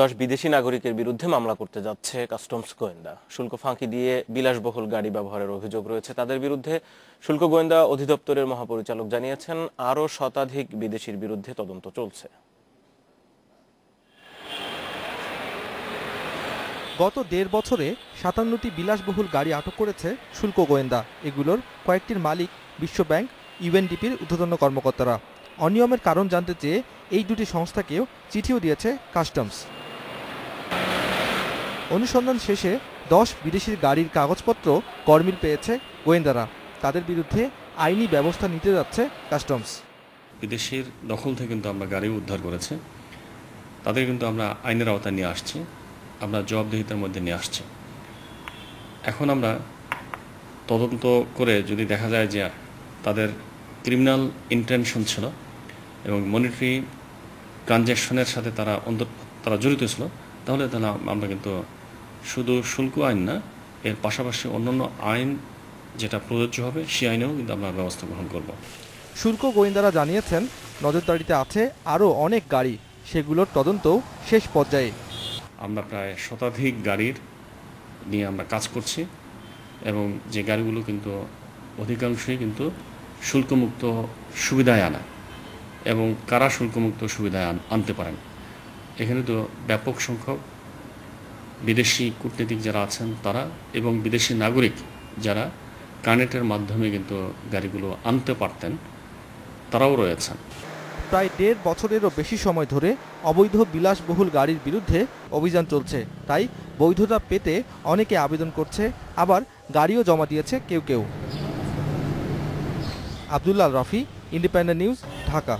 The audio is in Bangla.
দশ বিদেশি নাগরিকের বিরুদ্ধে মামলা করতে যাচ্ছে কাস্টমস গোয়েন্দা। শুল্ক ফাঁকি দিয়ে বিলাসবহুল গাড়ি ব্যবহারের অভিযোগ রয়েছে তাদের বিরুদ্ধে। শুল্ক গোয়েন্দা অধিদপ্তরের মহাপরিচালক জানিয়েছেন, আরও শতাধিক বিদেশির বিরুদ্ধে তদন্ত চলছে। গত দেড় বছরে সাতান্নটি বিলাসবহুল গাড়ি আটক করেছে শুল্ক গোয়েন্দা। এগুলোর কয়েকটির মালিক বিশ্বব্যাংক, ইউএনডিপির ঊর্ধ্বতন কর্মকর্তারা। অনিয়মের কারণ জানতে চেয়ে এই দুটি সংস্থাকেও চিঠিও দিয়েছে কাস্টমস। অনুসন্ধান শেষে দশ বিদেশির গাড়ির কাগজপত্র গরমিল পেয়েছে গোয়েন্দারা। তাদের বিরুদ্ধে আইনি ব্যবস্থা নিতে যাচ্ছে কাস্টমস। বিদেশের দখল থেকে কিন্তু আমরা গাড়ি উদ্ধার করেছি। তাদের কিন্তু আমরা আইনের আওতায় নিয়ে আসছি। আমরা জবাবদিহিতার মধ্যে নিয়ে আসছি। এখন আমরা তদন্ত করে যদি দেখা যায় যে তাদের ক্রিমিনাল ইন্টেনশন ছিল এবং মনিটারি ট্রানজ্যাকশনের সাথে তারা অন্তর, তারা জড়িত ছিল, তাহলে তাহলে আমরা কিন্তু শুধু শুল্ক আইন না এর পাশাপাশি অন্যান্য আইন যেটা প্রযোজ্য হবে সেই আইনেও কিন্তু আমরা ব্যবস্থা গ্রহণ করব। শুল্ক গোয়েন্দারা জানিয়েছেন নজরদারিতে আছে আরও অনেক গাড়ি সেগুলোর তদন্তও শেষ পর্যায়ে। আমরা প্রায় শতাধিক গাড়ির নিয়ে আমরা কাজ করছি এবং যে গাড়িগুলো কিন্তু অধিকাংশই কিন্তু শুল্কমুক্ত সুবিধায় আনা এবং কারা শুল্কমুক্ত সুবিধায় আন- আনতে পারেন। এখানে তো ব্যাপক সংখ্যক বিদেশি কূটনীতিক যারা আছেন তারা এবং বিদেশি নাগরিক যারা কানেক্টের মাধ্যমে কিন্তু গাড়িগুলো আনতে পারতেন, তারাও রয়েছেন। প্রায় দেড় বছরেরও বেশি সময় ধরে অবৈধ বিলাসবহুল গাড়ির বিরুদ্ধে অভিযান চলছে। তাই বৈধতা পেতে অনেকে আবেদন করছে, আবার গাড়িও জমা দিয়েছে কেউ কেউ। Abdullah Rafi, Independent News, Dhaka.